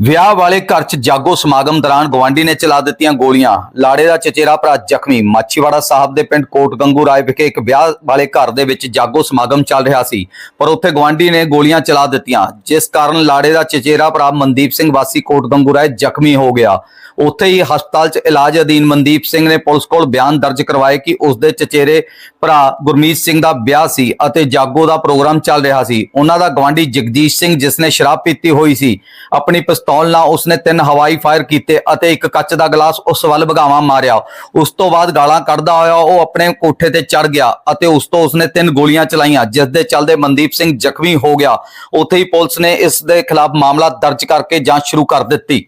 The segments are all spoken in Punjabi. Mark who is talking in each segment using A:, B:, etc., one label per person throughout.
A: ਵਿਆਹ ਵਾਲੇ ਘਰ 'ਚ ਜਾਗੋ ਸਮਾਗਮ ਦੌਰਾਨ ਗਵਾਂਢੀ ਨੇ ਚਲਾ ਦਿੱਤੀਆਂ ਗੋਲੀਆਂ। ਲਾੜੇ ਦਾ ਚਚੇਰਾ ਭਰਾ ਜ਼ਖਮੀ। ਮਾਛੀਵਾੜਾ ਸਾਹਿਬ ਦੇ ਪਿੰਡ ਕੋਟ ਗੰਗੂ ਰਾਏ ਵਿਖੇ ਇੱਕ ਵਿਆਹ ਵਾਲੇ ਘਰ ਦੇ ਵਿੱਚ ਜਾਗੋ ਸਮਾਗਮ ਚੱਲ ਰਿਹਾ ਸੀ, ਪਰ ਉੱਥੇ ਗਵਾਂਢੀ ਨੇ ਗੋਲੀਆਂ ਚਲਾ ਦਿੱਤੀਆਂ, ਜਿਸ ਕਾਰਨ ਲਾੜੇ ਦਾ ਚਚੇਰਾ ਭਰਾ ਮਨਦੀਪ ਸਿੰਘ ਵਾਸੀ ਕੋਟ ਗੰਗੂ ਰਾਏ ਜ਼ਖਮੀ ਹੋ ਗਿਆ। ਉੱਥੇ ਹੀ ਹਸਪਤਾਲ 'ਚ ਇਲਾਜ ਅਧੀਨ ਮਨਦੀਪ ਸਿੰਘ ਨੇ ਪੁਲਿਸ ਕੋਲ ਬਿਆਨ ਦਰਜ ਕਰਵਾਏ ਕਿ ਉਸ ਦੇ ਚਚੇਰੇ ਭਰਾ ਗੁਰਮੀਤ ਸਿੰਘ ਦਾ ਵਿਆਹ ਸੀ ਅਤੇ ਜਾਗੋ ਦਾ ਪ੍ਰੋਗਰਾਮ ਚੱਲ ਰਿਹਾ ਸੀ। ਉਹਨਾਂ ਦਾ ਗਵਾਂਢੀ ਜਗਦੀਸ਼ ਸਿੰਘ, ਜਿਸ ਨੇ ਸ਼ਰਾਬ ਪੀਤੀ ਹੋਈ ਸੀ, ਆਪਣੀ ਪਿਸਤੌਲ ਨਾਲ ਉਸਨੇ ਤਿੰਨ ਹਵਾਈ ਫਾਇਰ ਕੀਤੇ ਅਤੇ ਇੱਕ ਕੱਚ ਦਾ ਗਲਾਸ ਉਸ ਵੱਲ ਭਗਾਵਾ ਮਾਰਿਆ। ਉਸ ਤੋਂ ਬਾਅਦ ਗਾਲਾਂ ਕੱਢਦਾ ਹੋਇਆ ਉਹ ਆਪਣੇ ਕੋਠੇ ਤੇ ਚੜ ਗਿਆ ਅਤੇ ਉਸ ਤੋਂ ਉਸਨੇ ਤਿੰਨ ਗੋਲੀਆਂ ਚਲਾਈਆਂ ਜਿਸ ਦੇ ਚੱਲਦੇ ਮਨਦੀਪ ਸਿੰਘ ਜ਼ਖਮੀ ਹੋ ਗਿਆ। ਉੱਥੇ ਹੀ ਪੁਲਿਸ ਨੇ ਇਸ ਦੇ ਖਿਲਾਫ ਮਾਮਲਾ ਦਰਜ ਕਰਕੇ ਜਾਂਚ ਸ਼ੁਰੂ ਕਰ ਦਿੱਤੀ।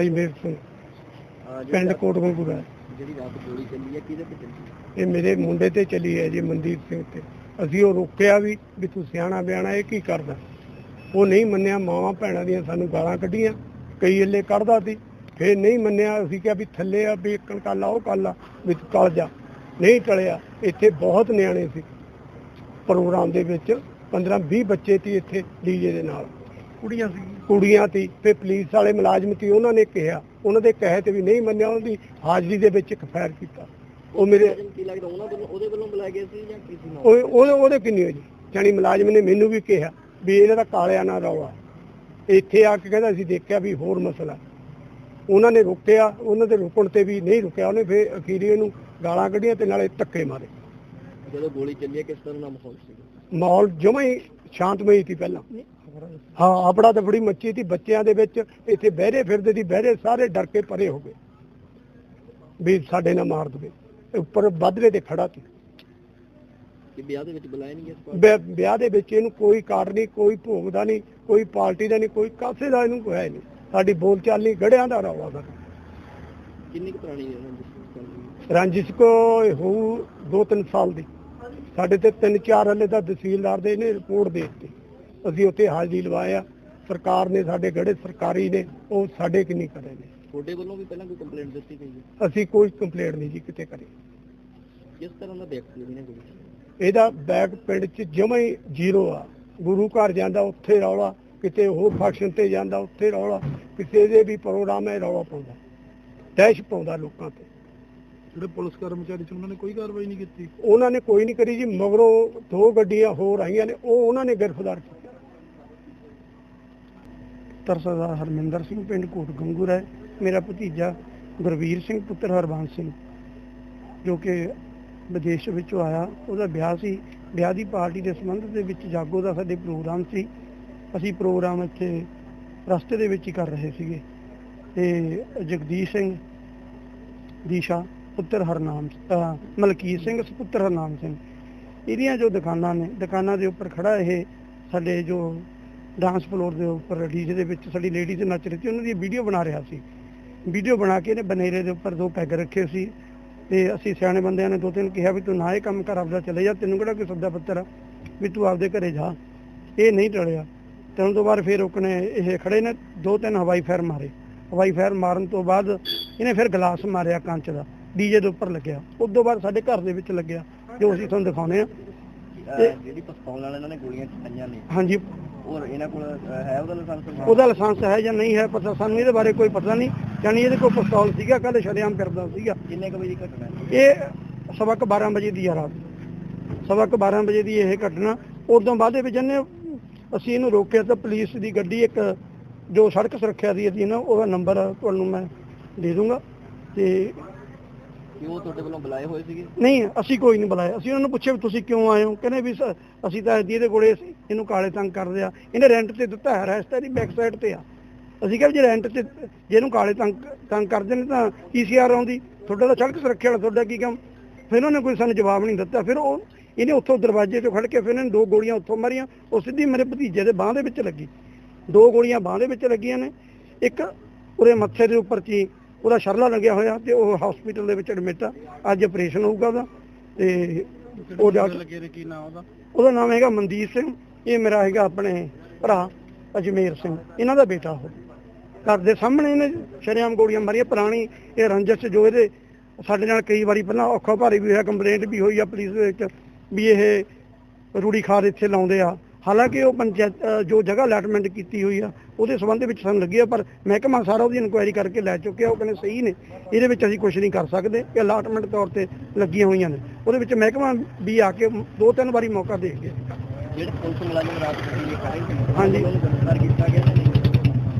B: ਅਜਮੇਰ ਸਿੰਘ। ਪਿੰਡ ਕੋਟ ਗੰਗੂਰਾ
C: ਜਿਹੜੀ ਰਾਤ ਗੋਲੀ ਚੱਲੀ ਹੈ ਕਿਹਦੇ ਤੇ ਚੱਲੀ
B: ਇਹ ਮੇਰੇ ਮੁੰਡੇ ਤੇ ਚੱਲੀ ਹੈ ਜੀ ਮਨਦੀਪ ਸਿੰਘ ਤੇ। ਅਸੀਂ ਉਹ ਰੋਕਿਆ ਵੀ ਵੀ ਤੂੰ ਸਿਆਣਾ ਬਿਆਣਾ ਇਹ ਕੀ ਕਰਦਾ? ਉਹ ਨਹੀਂ ਮੰਨਿਆ ਮਾਵਾਂ ਭੈਣਾਂ ਦੀਆਂ ਸਾਨੂੰ ਗਾਲਾਂ ਕੱਢੀਆਂ ਕਈ ਇੱਲੇ ਕੱਢਦਾ ਸੀ। ਫੇਰ ਨਹੀਂ ਮੰਨਿਆ ਅਸੀਂ ਕਿਹਾ ਵੀ ਥੱਲੇ ਆ ਵੀ ਇੱਕਣ ਕਾਲਾ ਉਹ ਕਾਲਾ ਵੀ ਤੂੰ ਟਲ ਜਾ। ਨਹੀਂ ਟਲਿਆ ਇੱਥੇ ਬਹੁਤ ਨਿਆਣੇ ਸੀ ਪ੍ਰੋਗਰਾਮ ਦੇ ਵਿੱਚ 15 20 ਬੱਚੇ ਸੀ ਇੱਥੇ ਡੀਜੇ ਦੇ ਨਾਲ। ਕੁੜੀਆਂ ਸੀ ਕੁੜੀਆਂ ਸੀ ਤੇ ਪੁਲਿਸ ਵਾਲੇ ਮੁਲਾਜ਼ਮ ਸੀ ਉਹਨਾਂ ਨੇ ਕਿਹਾ ਉਹਨਾਂ ਦੇ ਕਹੇ ਤੇ ਵੀ ਨਹੀਂ ਮੰਨਿਆ ਉਹਦੀ ਹਾਜ਼ਰੀ ਦੇ ਵਿੱਚ ਇੱਕ ਫਾਇਰ ਕੀਤਾ। ਉਹ ਮੇਰੇ
C: ਕੀ ਲੱਗਦਾ ਉਹਨਾਂ ਵੱਲੋਂ ਉਹਦੇ ਵੱਲੋਂ ਬੁਲਾਇਆ ਗਿਆ ਸੀ ਜਾਂ ਕਿਸੇ ਨਾਲ
B: ਉਹ ਉਹਦੇ ਕਿੰਨੀ ਹੋਈ ਜਾਣੀ ਮੁਲਾਜ਼ਮ ਨੇ ਮੈਨੂੰ ਵੀ ਕਿਹਾ। ਵੀ ਇਹਦਾ ਤਾਂ ਕਾਲਿਆ ਨਾ ਰੌਲਾ। ਇੱਥੇ ਆ ਕੇ ਕਹਿੰਦਾ ਅਸੀਂ ਦੇਖਿਆ ਵੀ ਹੋਰ ਮਸਲਾ। ਉਹਨਾਂ ਨੇ ਰੁਕਿਆ ਉਹਨਾਂ ਦੇ ਰੁਕਣ ਤੇ ਵੀ ਨਹੀਂ ਰੁਕਿਆ। ਉਹਨੇ ਫੇਰ ਅਖੀਰੀ ਇਹਨੂੰ ਗਾਲਾਂ ਕੱਢੀਆਂ ਤੇ ਨਾਲੇ ਧੱਕੇ ਮਾਰੇ।
C: ਜਦੋਂ ਗੋਲੀ ਚੱਲੀ ਕਿਸ ਤਰ੍ਹਾਂ ਦਾ ਮਾਹੌਲ ਸੀ?
B: ਮਾਹੌਲ ਜਮਾਂ ਹੀ ਸ਼ਾਂਤਮਈ ਸੀ ਪਹਿਲਾਂ। ਹਾਂ ਆਪੜਾ ਤਾਂ ਬੜੀ ਮੱਚੀ ਸੀ। ਬੱਚਿਆਂ ਦੇ ਵਿੱਚ ਇੱਥੇ ਬਹਿਰੇ ਫਿਰਦੇ ਸੀ ਬਹਿਰੇ ਸਾਰੇ ਡਰ ਕੇ ਪਰੇ ਹੋ ਗਏ। ਵੀ ਸਾਡੇ ਨਾਲ ਮਾਰ ਦਵੇ। ਉੱਪਰ ਬਦਲੇ ਤੇ ਖੜਾ ਸੀ।
C: ਕਿ ਵਿਆਹ ਦੇ ਵਿੱਚ ਬੁਲਾਇਆ ਨਹੀਂ ਗਿਆ ਇਸ ਵਾਰ
B: ਵਿਆਹ ਵਿਆਹ ਦੇ ਵਿੱਚ ਇਹਨੂੰ ਕੋਈ ਕਾਰਡ ਨਹੀਂ ਕੋਈ ਭੋਗ ਦਾ ਨਹੀਂ ਕੋਈ ਪਾਰਟੀ ਦਾ ਨਹੀਂ ਕੋਈ ਕਾਸੇ ਦਾ ਇਹਨੂੰ ਕੋਈ ਹੈ ਨਹੀਂ। ਸਾਡੀ ਬੋਲ ਚਾਲ ਨਹੀਂ ਗੜਿਆਂ ਦਾ ਰੌਲਾ ਸਾਡਾ
C: ਕਿੰਨੀ ਕੁ ਪੁਰਾਣੀ ਹੈ ਰੰਜਿਸ਼ ਹੈ
B: ਰੰਜਿਸ਼ ਕੋ ਹੋਊ ਦੋ ਤਿੰਨ ਸਾਲ ਦੀ। ਸਾਡੇ ਤੇ ਤਿੰਨ ਚਾਰ ਹਲੇ ਦਾ ਤਹਿਸੀਲਦਾਰ ਦੇ ਇਹਨੇ ਰਿਪੋਰਟ ਦੇ ਦਿੱਤੀ। ਅਸੀਂ ਉੱਥੇ ਹਾਜ਼ਰੀ ਲਵਾਇਆ ਸਰਕਾਰ ਨੇ ਸਾਡੇ ਗੜੇ ਸਰਕਾਰੀ ਨੇ ਉਹ ਸਾਡੇ ਕਿ ਨਹੀਂ ਕਰੇ ਨੇ।
C: ਤੁਹਾਡੇ ਵੱਲੋਂ ਵੀ ਪਹਿਲਾਂ ਕੋਈ ਕੰਪਲੇਂਟ ਦਿੱਤੀ ਗਈ ਹੈ?
B: ਅਸੀਂ ਕੋਈ ਕੰਪਲੇਂਟ ਨਹੀਂ ਜੀ ਕਿਤੇ ਕਰੀ।
C: ਕਿਸ ਤਰ੍ਹਾਂ ਦਾ ਵਿਅਕਤੀ ਹੈ ਗੋਲੀ ਚੱਲੀ
B: ਇਹਦਾ ਬੈਗ ਪਿੰਡ 'ਚ ਜਮਾਂ ਹੀ ਜ਼ੀਰੋ ਆ। ਗੁਰੂ ਘਰ ਜਾਂਦਾ ਉੱਥੇ ਰੌਲਾ ਕਿਤੇ ਹੋਰ ਫੰਕਸ਼ਨ ਤੇ ਜਾਂਦਾ ਉੱਥੇ ਰੌਲਾ ਕਿਸੇ ਦੇ ਵੀ ਪ੍ਰੋਗਰਾਮ ਹੈ ਰੌਲਾ ਪਾਉਂਦਾ। ਦਹਿਸ਼ ਪਾਉਂਦਾ ਲੋਕਾਂ ਤੇ।
D: ਜਿਹੜੇ ਪੁਲਿਸ ਕਰਮਚਾਰੀ ਸੀ ਉਹਨਾਂ ਨੇ ਕੋਈ ਕਾਰਵਾਈ ਨਹੀਂ ਕੀਤੀ?
B: ਉਹਨਾਂ ਨੇ ਕੋਈ ਨਹੀਂ ਕਰੀ ਜੀ ਮਗਰੋਂ ਦੋ ਗੱਡੀਆਂ ਹੋਰ ਆਈਆਂ ਨੇ ਉਹ ਉਹਨਾਂ ਨੇ ਗ੍ਰਿਫਤਾਰ ਕੀਤਾ ਤਰਸਦਾ ਹਰਮਿੰਦਰ ਸਿੰਘ ਪਿੰਡ ਕੋਟ ਗੰਗੂਰ ਹੈ ਮੇਰਾ ਭਤੀਜਾ ਗੁਰਵੀਰ ਸਿੰਘ ਪੁੱਤਰ ਹਰਬੰਸ ਸਿੰਘ ਜੋ ਕਿ ਵਿਦੇਸ਼ ਵਿੱਚੋਂ ਆਇਆ। ਉਹਦਾ ਵਿਆਹ ਸੀ। ਵਿਆਹ ਦੀ ਪਾਰਟੀ ਦੇ ਸੰਬੰਧ ਦੇ ਵਿੱਚ ਜਾਗੋ ਦਾ ਸਾਡੇ ਪ੍ਰੋਗਰਾਮ ਸੀ। ਅਸੀਂ ਪ੍ਰੋਗਰਾਮ ਇੱਥੇ ਰਸਤੇ ਦੇ ਵਿੱਚ ਹੀ ਕਰ ਰਹੇ ਸੀਗੇ। ਤੇ ਜਗਦੀਸ਼ ਸਿੰਘ ਦੀਸ਼ਾ, ਪੁੱਤਰ ਹਰਨਾਮ ਮਲਕੀਤ ਸਿੰਘ ਸੁਪੁੱਤਰ ਹਰਨਾਮ ਸਿੰਘ। ਇਹਦੀਆਂ ਜੋ ਦੁਕਾਨਾਂ ਨੇ, ਦੁਕਾਨਾਂ ਦੇ ਉੱਪਰ ਖੜਾ ਇਹ ਸਾਡੇ ਜੋ ਡਾਂਸ ਫਲੋਰ ਦੇ ਉੱਪਰ ਡੀਜੇ ਦੇ ਵਿੱਚ ਸਾਡੀ ਲੇਡੀਜ਼ ਨੱਚ ਰਹੀ ਸੀ। ਉਹਨਾਂ ਦੀ ਵੀਡੀਓ ਬਣਾ ਰਿਹਾ ਸੀ। ਵੀਡੀਓ ਬਣਾ ਕੇ ਇਹਨੇ ਬਨੇਰੇ ਦੇ ਉੱਪਰ ਦੋ ਪੈਗ ਰੱਖੇ ਸੀ। ਤੇ ਅਸੀਂ ਸਿਆਣੇ ਬੰਦਿਆਂ ਨੇ ਦੋ ਤਿੰਨ ਕਿਹਾ ਵੀ ਤੂੰ ਨਾ ਇਹ ਕੰਮ ਕਰ ਆਪਦਾ ਚਲੇ ਜਾ ਤੈਨੂੰ ਕਿਹੜਾ ਕੋਈ ਸੱਦਾ ਪੱਤਰ ਵੀ ਤੂੰ ਆਪਦੇ ਘਰੇ ਜਾ। ਇਹ ਨਹੀਂ ਟਲਿਆ। ਤੇ ਉਸ ਤੋਂ ਬਾਅਦ ਫਿਰ ਉਕਨੇ ਇਹ ਖੜੇ ਨੇ ਦੋ ਤਿੰਨ ਹਵਾਈ ਫਾਇਰ ਮਾਰੇ। ਹਵਾਈ ਫਾਇਰ ਮਾਰਨ ਤੋਂ ਬਾਅਦ ਇਹਨੇ ਫਿਰ ਗਲਾਸ ਮਾਰਿਆ ਕੰਚ ਦਾ ਡੀਜੇ ਦੇ ਉੱਪਰ ਲੱਗਿਆ। ਉਸ ਤੋਂ ਬਾਅਦ ਸਾਡੇ ਘਰ ਦੇ ਵਿੱਚ ਲੱਗਿਆ ਜੋ ਅਸੀਂ ਤੁਹਾਨੂੰ ਦਿਖਾਉਨੇ ਆ।
C: ਜਿਹੜੀ ਪਿਸਤੌਲ ਨਾਲ ਇਹਨਾਂ ਨੇ ਗੋਲੀਆਂ ਚਲਾਈਆਂ ਨੇ।
B: ਹਾਂਜੀ।
C: ਔਰ ਇਹਨਾਂ ਕੋਲ ਹੈ ਉਹਦਾ ਲਾਇਸੈਂਸ?
B: ਉਹਦਾ ਲਾਇਸੈਂਸ ਹੈ ਜਾਂ ਨਹੀਂ ਹੈ ਪਤਾ ਸਾਨੂੰ ਇਹਦੇ ਬਾਰੇ ਕੋਈ ਪਤਾ ਨਹੀਂ। ਜਾਨੀ ਇਹਦੇ ਕੋਲ ਪਿਸਤੌਲ ਸੀਗਾ ਕੱਲ ਸ਼ਰੇਆਮ ਫਿਰਦਾ ਸੀਗਾ।
C: ਕਿੰਨੇ ਕੁ ਵਜੇ ਦੀ ਘਟਨਾ
B: ਇਹ ਸਵਾ ਕੁ 12 ਵਜੇ ਦੀ ਆ ਰਾਤ। ਸਵਾ ਕੁ 12 ਵਜੇ ਦੀ ਇਹ ਘਟਨਾ। ਉਦੋਂ ਬਾਅਦ ਦੇ ਵਿੱਚ ਇਹਨੇ ਅਸੀਂ ਇਹਨੂੰ ਰੋਕਿਆ ਤਾਂ ਪੁਲਿਸ ਦੀ ਗੱਡੀ ਇੱਕ ਜੋ ਸੜਕ ਸੁਰੱਖਿਆ ਦੀ ਅਧੀਨ ਉਹਦਾ ਨੰਬਰ ਤੁਹਾਨੂੰ ਮੈਂ ਦੇ ਦੂੰਗਾ। ਤੇ
C: ਕਿ ਉਹ ਤੁਹਾਡੇ ਵੱਲੋਂ ਬੁਲਾਏ ਹੋਏ ਸੀਗੇ?
B: ਨਹੀਂ ਅਸੀਂ ਕੋਈ ਨਹੀਂ ਬੁਲਾਇਆ। ਅਸੀਂ ਉਹਨਾਂ ਨੂੰ ਪੁੱਛਿਆ ਵੀ ਤੁਸੀਂ ਕਿਉਂ ਆਏ ਹੋ? ਕਹਿੰਦੇ ਵੀ ਅਸੀਂ ਤਾਂ ਇਹਦੀ ਇਹਦੇ ਕੋਲੇ ਸੀ ਇਹਨੂੰ ਕਾਲੇ ਤੰਗ ਕਰਦੇ ਆ। ਇਹਨੇ ਰੈਂਟ ਤੇ ਦਿੱਤਾ ਹੈ ਰੈਸਟ ਇਹਦੀ ਬੈਕ ਸਾਈਡ ਤੇ ਆ। ਅਸੀਂ ਕਿਹਾ ਜੇ ਰੈਂਟ ਤੇ ਜੇ ਇਹਨੂੰ ਕਾਲੇ ਤੰਗ ਤੰਗ ਕਰਦੇ ਨੇ ਤਾਂ ਪੀਸੀਆਰ ਆਉਂਦੀ ਤੁਹਾਡਾ ਤਾਂ ਸੜਕ ਸੁਰੱਖਿਆ ਵਾਲਾ ਤੁਹਾਡਾ ਕੀ ਕੰਮ? ਫਿਰ ਉਹਨੇ ਕੋਈ ਸਾਨੂੰ ਜਵਾਬ ਨਹੀਂ ਦਿੱਤਾ। ਫਿਰ ਉਹ ਇਹਨੇ ਉੱਥੋਂ ਦਰਵਾਜ਼ੇ ਤੋਂ ਖੜ ਕੇ ਫਿਰ ਇਹਨੇ ਦੋ ਗੋਲੀਆਂ ਉੱਥੋਂ ਮਾਰੀਆਂ। ਉਹ ਸਿੱਧੀ ਮੇਰੇ ਭਤੀਜੇ ਦੇ ਬਾਹ ਦੇ ਵਿੱਚ ਲੱਗੀ। ਦੋ ਗੋਲੀਆਂ ਬਾਹ ਦੇ ਵਿੱਚ ਲੱਗੀਆਂ ਨੇ। ਇੱਕ ਉਹਦੇ ਮੱਥੇ ਦੇ ਉੱਪਰ ਚੀ ਉਹਦਾ ਸ਼ਰਲਾ ਲੱਗਿਆ ਹੋਇਆ ਤੇ ਉਹ ਹਸਪੀਟਲ ਦੇ ਵਿੱਚ ਐਡਮਿਟ ਆ। ਅੱਜ ਆਪਰੇਸ਼ਨ ਹੋਊਗਾ ਉਹਦਾ। ਤੇ ਉਹ ਕੇ
D: ਲੱਗੇ ਨੇ? ਕੀ ਨਾਮ ਉਹਦਾ?
B: ਉਹਦਾ ਨਾਮ ਹੈਗਾ ਮਨਦੀਪ ਸਿੰਘ। ਇਹ ਮੇਰਾ ਹੈਗਾ ਆਪਣੇ ਭਰਾ ਅਜਮੇਰ ਸਿੰਘ। ਇਹਨਾਂ ਦਾ ਬੇਟਾ ਉਹ। ਘਰ ਦੇ ਸਾਹਮਣੇ ਇਹਨੇ ਸ਼ਰੇਆਮ ਗੋਲੀਆਂ ਮਾਰੀਆਂ ਪੁਰਾਣੀ ਇਹ ਰੰਜਸ ਜੋ ਇਹਦੇ ਸਾਡੇ ਨਾਲ ਕਈ ਵਾਰੀ ਪਹਿਲਾਂ ਔਖਾ ਭਾਰੀ ਵੀ ਹੋਇਆ ਕੰਪਲੇਂਟ ਵੀ ਹੋਈ ਆ ਪੁਲਿਸ ਦੇ ਵਿੱਚ ਵੀ ਇਹ ਰੂੜੀ ਖਾਦ ਇੱਥੇ ਲਾਉਂਦੇ ਆ। ਹਾਲਾਂਕਿ ਉਹ ਪੰਚਾਇਤ ਜੋ ਜਗ੍ਹਾ ਅਲਾਟਮੈਂਟ ਕੀਤੀ ਹੋਈ ਆ ਉਹਦੇ ਸੰਬੰਧ ਵਿੱਚ ਸਾਨੂੰ ਲੱਗੀ ਆ ਪਰ ਮਹਿਕਮਾ ਸਾਰਾ ਉਹਦੀ ਇਨਕੁਆਇਰੀ ਕਰਕੇ ਲੈ ਚੁੱਕਿਆ ਉਹ ਕਹਿੰਦੇ ਸਹੀ ਨੇ। ਇਹਦੇ ਵਿੱਚ ਅਸੀਂ ਕੁਝ ਨਹੀਂ ਕਰ ਸਕਦੇ ਇਹ ਅਲਾਟਮੈਂਟ ਤੌਰ ਤੇ ਲੱਗੀਆਂ ਹੋਈਆਂ ਨੇ। ਉਹਦੇ ਵਿੱਚ ਮਹਿਕਮਾ ਵੀ ਆ ਕੇ ਦੋ ਤਿੰਨ ਵਾਰੀ ਮੌਕਾ ਦੇ ਗਿਆ
C: ਜਿਹੜੇ ਪੁਲਿਸ ਮੁਲਾਜ਼ਮ ਰਾਤ ਨੂੰ ਸੀ
B: ਹਾਂਜੀ।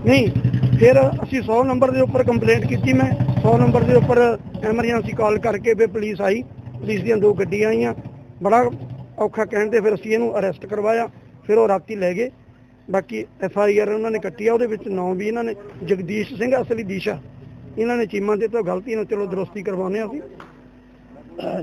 C: ਨਹੀਂ।
B: ਫਿਰ ਅਸੀਂ 100 ਨੰਬਰ ਦੇ ਉੱਪਰ ਕੰਪਲੇਂਟ ਕੀਤੀ ਮੈਂ 100 ਨੰਬਰ ਦੇ ਉੱਪਰ ਐਮਰਜੈਂਸੀ ਕਾਲ ਕਰਕੇ ਫਿਰ ਪੁਲਿਸ ਆਈ। ਪੁਲਿਸ ਦੀਆਂ ਦੋ ਗੱਡੀਆਂ ਆਈਆਂ। ਬੜਾ ਔਖਾ ਕਹਿਣ ਤੇ ਫਿਰ ਅਸੀਂ ਇਹਨੂੰ ਅਰੈਸਟ ਕਰਵਾਇਆ, ਫਿਰ ਉਹ ਰਾਤੀ ਲੈ ਗਏ। ਬਾਕੀ ਐਫ ਆਈ ਆਰ ਉਹਨਾਂ ਨੇ ਕੱਟੀ ਆ, ਉਹਦੇ ਵਿੱਚ ਨਾਂ ਵੀ ਇਹਨਾਂ ਨੇ, ਜਗਦੀਸ਼ ਸਿੰਘ, ਅਸਲੀ ਦੀਸ਼ਾ। ਇਹਨਾਂ ਨੇ ਚੀਮਾ ਦੇ ਤੋਂ ਗਲਤੀ ਨੂੰ ਚਲੋ ਦਰੁਸਤੀ ਕਰਵਾਉਂਦੇ ਆ ਅਸੀਂ।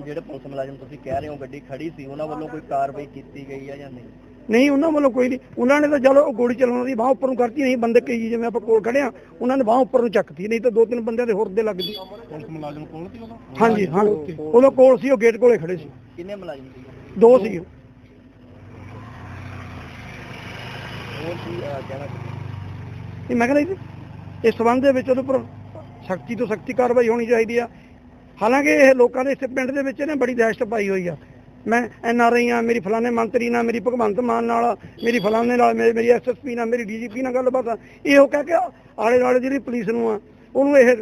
C: ਜਿਹੜੇ ਪੁਲਿਸ ਮੁਲਾਜ਼ਮ ਤੁਸੀਂ ਕਹਿ ਰਹੇ ਹੋ ਗੱਡੀ ਖੜੀ ਸੀ, ਉਹਨਾਂ ਵੱਲੋਂ ਕੋਈ ਕਾਰਵਾਈ ਕੀਤੀ ਗਈ ਹੈ ਜਾਂ ਨਹੀਂ?
B: ਨਹੀਂ ਉਹਨਾਂ ਵੱਲੋਂ ਕੋਈ ਨਹੀਂ। ਉਹਨਾਂ ਨੇ ਤਾਂ ਚਲੋ ਉਹ ਗੋਲੀ ਚਲਾਉਣ ਦੀ ਬਾਹ ਉੱਪਰ ਨੂੰ ਕਰਤੀ ਨਹੀਂ ਬੰਦੇ ਕਈ ਜਿਵੇਂ ਆਪਾਂ ਕੋਲ ਖੜੇ ਆ ਉਹਨਾਂ ਨੇ ਬਾਹ ਉੱਪਰ ਨੂੰ ਚੱਕਤੀ ਨਹੀਂ ਤਾਂ ਦੋ ਤਿੰਨ ਬੰਦਿਆਂ ਦੇ ਹੋਰ ਦੇ ਲੱਗਦੀ
D: ਪੁਲਿਸ ਮੁਲਾਜ਼ਮ ਕੋਲ ਸੀ ਉਹਦਾ
B: ਹਾਂਜੀ ਹਾਂ ਉਹਦੇ ਕੋਲ ਸੀ। ਉਹ ਗੇਟ ਕੋਲੇ ਖੜੇ ਸੀ।
C: ਕਿੰਨੇ ਮੁਲਾਜ਼ਮ ਸੀ?
B: ਦੋ ਸੀ
C: ਹੋਰ ਕੀ ਕਹਿਣਾ
B: ਇਹ ਮੈਂ ਕਹਿੰਦਾ ਇਸ ਸੰਬੰਧ ਦੇ ਵਿੱਚ ਉਹਦੇ ਉੱਪਰ ਸਖਤੀ ਤੋਂ ਸਖਤੀ ਕਾਰਵਾਈ ਹੋਣੀ ਚਾਹੀਦੀ ਆ। ਹਾਲਾਂਕਿ ਇਹ ਲੋਕਾਂ ਦੇ ਇਸ ਪਿੰਡ ਦੇ ਵਿੱਚ ਇਹਨੇ ਬੜੀ ਦਹਿਸ਼ਤ ਪਾਈ ਹੋਈ ਆ। ਮੈਂ ਐਨ ਆਰ ਆਈ ਆ, ਮੇਰੀ ਫਲਾਣੇ ਮੰਤਰੀ ਨਾਲ, ਮੇਰੀ ਭਗਵੰਤ ਮਾਨ ਨਾਲ, ਮੇਰੀ ਫਲਾਣੇ ਨਾਲ ਮੇਰੀ ਮੇਰੀ ਐਸਐਸਪੀ ਨਾਲ, ਮੇਰੀ ਡੀਜੀਪੀ ਨਾਲ ਗੱਲਬਾਤ ਆ। ਇਹ ਕਹਿ ਕੇ ਆਲੇ ਦੁਆਲੇ ਜਿਹੜੀ ਪੁਲਿਸ ਨੂੰ ਆ, ਉਹਨੂੰ ਇਹ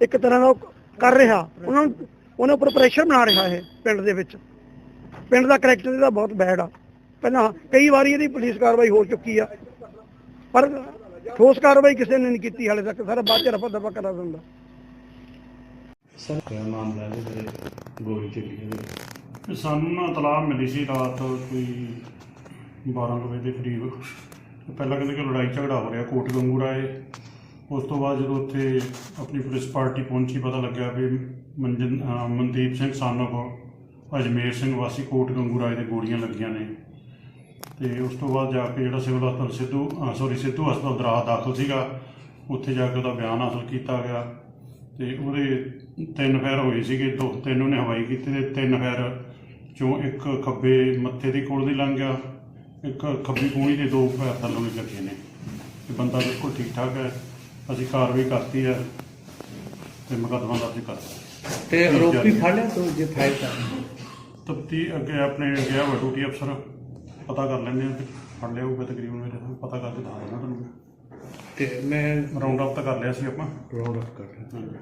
B: ਇੱਕ ਤਰ੍ਹਾਂ ਦਾ ਕਰ ਰਿਹਾ। ਉਹਨਾਂ ਨੂੰ, ਉਹਨਾਂ ਉੱਪਰ ਪ੍ਰੈਸ਼ਰ ਬਣਾ ਰਿਹਾ ਇਹ ਪਿੰਡ ਦੇ ਵਿੱਚ। ਪਿੰਡ ਦਾ ਕਰੈਕਟਰ ਇਹਦਾ ਬਹੁਤ ਬੈਡ ਆ। ਪਹਿਲਾਂ ਕਈ ਵਾਰੀ ਇਹਦੀ ਪੁਲਿਸ ਕਾਰਵਾਈ ਹੋ ਚੁੱਕੀ ਆ। ਪਰ ਠੋਸ ਕਾਰਵਾਈ ਕਿਸੇ ਨੇ ਨਹੀਂ ਕੀਤੀ ਹਾਲੇ ਤੱਕ। ਸਾਰਾ ਬਾਅਦ ਚ ਰਫਾ ਦਫਾ ਕਰਾ ਦਿੰਦਾ।
E: ਕਿਆ ਮਾਮਲਾ ਹੈ ਜਿਹੜੇ ਗੋਲੀ ਚੱਲੀ ਹੈ
F: ਤੇ ਸਾਨੂੰ ਨਾ ਤਲਾਹ ਮਿਲੀ ਸੀ ਰਾਤ ਕੋਈ 12 ਕੁ ਵਜੇ ਦੇ ਕਰੀਬ। ਤੇ ਪਹਿਲਾਂ ਕਹਿੰਦੇ ਕਿ ਲੜਾਈ ਝਗੜਾ ਹੋ ਰਿਹਾ ਕੋਟ ਗੰਗੂ ਰਾਏ ਉਸ ਤੋਂ ਬਾਅਦ ਜਦੋਂ ਉੱਥੇ ਆਪਣੀ ਪੁਲਿਸ ਪਾਰਟੀ ਪਹੁੰਚੀ ਪਤਾ ਲੱਗਿਆ ਵੀ ਮਨਜਨ ਅਹ ਮਨਦੀਪ ਸਿੰਘ ਸਾਨੋ ਕੋ ਅਜਮੇਰ ਸਿੰਘ ਵਾਸੀ ਕੋਟ ਗੰਗੂ ਰਾਏ ਦੇ ਗੋਲੀਆਂ ਲੱਗੀਆਂ ਨੇ। ਤੇ ਉਸ ਤੋਂ ਬਾਅਦ ਜਾ ਕੇ ਜਿਹੜਾ ਸਿਵਲ ਹਸਪਤਾਲ ਸਿੱਧੂ ਸੌਰੀ ਸਿੱਧੂ ਹਸਪਤਾਲ ਦਰਾਹ ਦਾਖਲ ਸੀਗਾ ਉੱਥੇ ਜਾ ਕੇ ਉਹਦਾ ਬਿਆਨ ਹਾਸਲ ਕੀਤਾ ਗਿਆ। ਤੇ ਉਹਦੇ ਤਿੰਨ ਫੈਰ ਹੋਏ ਸੀਗੇ ਦੋ ਤਿੰਨ ਉਹਨੇ ਹਵਾਈ ਕੀਤੇ ਤੇ ਤਿੰਨ ਫੈਰ ਚੋਂ ਇੱਕ ਖੱਬੇ ਮੱਥੇ ਦੇ ਕੋਲ ਦੀ ਲੰਘ ਗਿਆ ਇੱਕ ਖੱਬੀ ਕੂਣੀ ਦੇ ਦੋ ਫੈਰ ਥੱਲੋਂ ਵੀ ਲੱਗੇ ਨੇ। ਤੇ ਬੰਦਾ ਬਿਲਕੁਲ ਠੀਕ ਠਾਕ ਹੈ ਅਸੀਂ ਕਾਰਵਾਈ ਕਰਤੀ ਹੈ ਤੇ ਮੁਕੱਦਮਾ ਦਰਜ ਕਰਤਾ
E: ਤੇ ਆਰੋਪੀ ਫੜ ਲਿਆ ਤੋ ਜੇ ਫਾਇਰ ਕਰ
F: ਤਪਤੀ ਅੱਗੇ ਆਪਣੇ ਗਿਆ ਵਾ ਡਿਊਟੀ ਅਫਸਰ ਪਤਾ ਕਰ ਲੈਂਦੇ ਆ ਫੜ ਲਿਆ ਹੋਊਗਾ ਤਕਰੀਬਨ ਮੇਰੇ ਤੋਂ ਪਤਾ ਕਰਕੇ ਦੱਸ ਦਿੰਦਾ ਤੁਹਾਨੂੰ।
E: ਤੇ ਮੈਂ
F: ਰਾਉਂਡ ਅਪ ਤਾਂ ਕਰ ਲਿਆ ਸੀ ਆਪਾਂ।
E: ਰਾਉਂਡ ਅਪ ਕਰ ਲਿਆ।
F: ਹਾਂਜੀ